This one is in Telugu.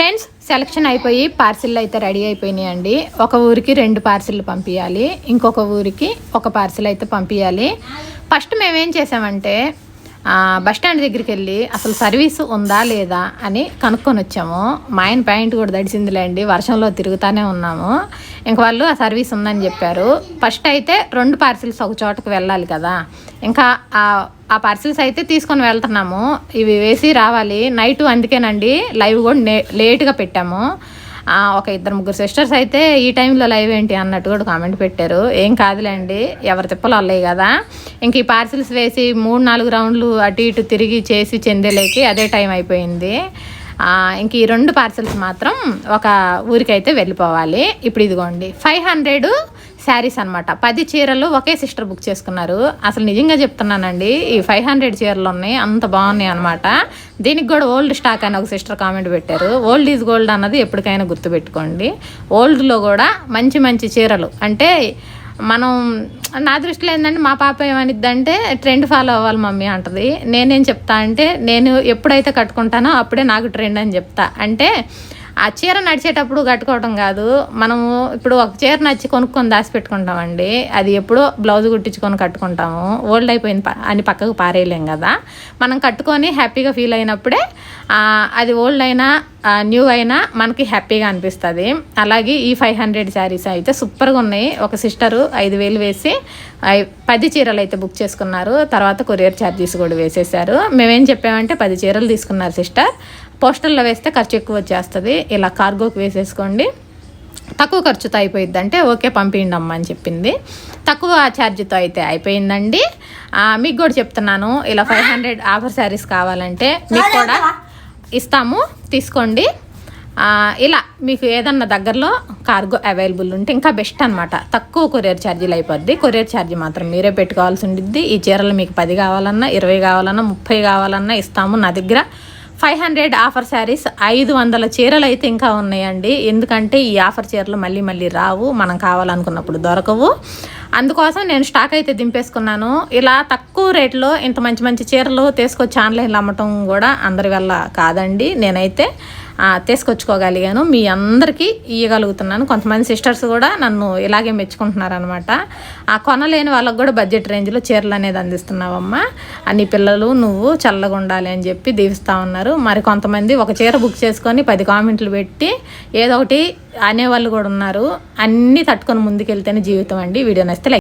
ఫ్రెండ్స్ సెలక్షన్ అయిపోయి పార్సిల్ అయితే రెడీ అయిపోయినాయండి. ఒక ఊరికి రెండు పార్సిల్ పంపించాలి ఇంకొక ఊరికి ఒక పార్సిల్ అయితే పంపించాలి ఫస్ట్ మేమేం చేసామంటే బస్ స్టాండ్ దగ్గరికి వెళ్ళి అసలు సర్వీస్ ఉందా లేదా అని కనుక్కొని వచ్చాము. మా ఆయన ప్యాంట్ కూడా దడిచిందిలేండి వర్షంలో తిరుగుతూనే ఉన్నాము. ఇంక వాళ్ళు ఆ సర్వీస్ ఉందని చెప్పారు. ఫస్ట్ అయితే రెండు పార్సిల్స్ ఒక చోటకు వెళ్ళాలి కదా. ఇంకా ఆ ఆ పార్సిల్స్ అయితే తీసుకొని వెళ్తున్నాము. ఇవి వేసి రావాలి. నైట్ అందుకేనండి లైవ్ కూడా లేట్గా పెట్టాము. ఒక ఇద్దరు ముగ్గురు సిస్టర్స్ అయితే ఈ టైంలో లైవ్ ఏంటి అన్నట్టు కూడా కామెంట్ పెట్టారు. ఏం కాదులేండి ఎవరి తిప్పలు అల్లయి కదా. ఇంక ఈ పార్సిల్స్ వేసి మూడు నాలుగు రౌండ్లు అటు ఇటు తిరిగి చేసి చెందేలేకి అదే టైం అయిపోయింది. ఇంక ఈ రెండు పార్సల్స్ మాత్రం ఒక ఊరికైతే వెళ్ళిపోవాలి. ఇప్పుడు ఇదిగోండి ఫైవ్ హండ్రెడ్ శారీస్ అనమాట పది చీరలు ఒకే సిస్టర్ బుక్ చేసుకున్నారు. అసలు నిజంగా చెప్తున్నానండి ఈ ఫైవ్ హండ్రెడ్ చీరలు ఉన్నాయి అంత బాగున్నాయి అనమాట దీనికి కూడా ఓల్డ్ స్టాక్ అని ఒక సిస్టర్ కామెంట్ పెట్టారు. ఓల్డ్ ఈజ్ గోల్డ్ అన్నది ఎప్పటికైనా గుర్తుపెట్టుకోండి. ఓల్డ్లో కూడా మంచి మంచి చీరలు అంటే మనం నా దృష్టిలో ఏంటంటే మా పాప ఏమనిద్ది అంటే ట్రెండ్ ఫాలో అవ్వాలి మమ్మీ అంటది. నేనేం చెప్తా అంటే నేను ఎప్పుడైతే కట్టుకుంటానో అప్పుడే నాకు ట్రెండ్ అని చెప్తా. అంటే ఆ చీర నడిచేటప్పుడు కట్టుకోవడం కాదు. మనము ఇప్పుడు ఒక చీర నచ్చి కొనుక్కొని దాచిపెట్టుకుంటామండి అది ఎప్పుడో బ్లౌజ్ కుట్టించుకొని కట్టుకుంటాము. ఓల్డ్ అయిపోయింది ప- అని పక్కకు పారేయలేం కదా. మనం కట్టుకొని హ్యాపీగా ఫీల్ అయినప్పుడే అది ఓల్డ్ అయినా న్యూ అయినా మనకి హ్యాపీగా అనిపిస్తుంది. అలాగే ఈ ఫైవ్ హండ్రెడ్ శారీస్ అయితే సూపర్గా ఉన్నాయి. ఒక సిస్టరు ఐదు వేలు వేసి పది చీరలు అయితే బుక్ చేసుకున్నారు. తర్వాత కొరియర్ ఛార్జెస్ కూడా వేసేసారు. మేమేం చెప్పామంటే పది చీరలు తీసుకున్నారు సిస్టర్ పోస్టల్లో వేస్తే ఖర్చు ఎక్కువ వచ్చేస్తుంది. ఇలా కార్గోకి వేసేసుకోండి. తక్కువ ఖర్చుతో అయిపోయింది అంటే ఓకే పంపించండి అమ్మ అని చెప్పింది. తక్కువ ఛార్జ్తో అయితే అయిపోయిందండి. మీకు కూడా చెప్తున్నాను. ఇలా ఫైవ్ హండ్రెడ్ ఆఫర్ శారీస్ కావాలంటే మీకు కూడా ఇస్తాము తీసుకోండి. ఇలా మీకు ఏదన్నా దగ్గరలో కార్గో అవైలబుల్ ఉంటే ఇంకా బెస్ట్ అనమాట తక్కువ కొరియర్ ఛార్జీలు అయిపోద్ది. కొరియర్ ఛార్జీ మాత్రం మీరే పెట్టుకోవాల్సి ఉండిద్ది. ఈ చీరలు మీకు పది కావాలన్నా ఇరవై కావాలన్నా ముప్పై కావాలన్నా ఇస్తాము నా దగ్గర. ఫైవ్ హండ్రెడ్ ఆఫర్ శారీస్ ఐదు వందల చీరలు అయితే ఇంకా ఉన్నాయండి. ఎందుకంటే ఈ ఆఫర్ చీరలు మళ్ళీ మళ్ళీ రావు. మనం కావాలనుకున్నప్పుడు దొరకవు. అందుకోసం నేను స్టాక్ అయితే దింపేసుకున్నాను. ఇలా తక్కువ రేట్లో ఇంత మంచి మంచి చీరలు తీసుకొచ్చి ఆన్లైన్లో అమ్మటం కూడా అందరి వల్ల కాదండి. నేనైతే తీసుకొచ్చుకోగలిగాను. మీ అందరికీ ఇవ్వగలుగుతున్నాను కొంతమంది సిస్టర్స్ కూడా నన్ను ఇలాగే మెచ్చుకుంటున్నారనమాట ఆ కొనలేని వాళ్ళకు కూడా బడ్జెట్ రేంజ్లో చీరలు అనేది అందిస్తున్నావమ్మా. అన్ని పిల్లలు నువ్వు చల్లగా ఉండాలి అని చెప్పి దీవిస్తూ ఉన్నారు. మరి కొంతమంది ఒక చీర బుక్ చేసుకొని పది కామెంట్లు పెట్టి ఏదో ఒకటి అనేవాళ్ళు కూడా ఉన్నారు. అన్నీ తట్టుకొని ముందుకెళ్తేనే జీవితం అండి. వీడియో నచ్చితే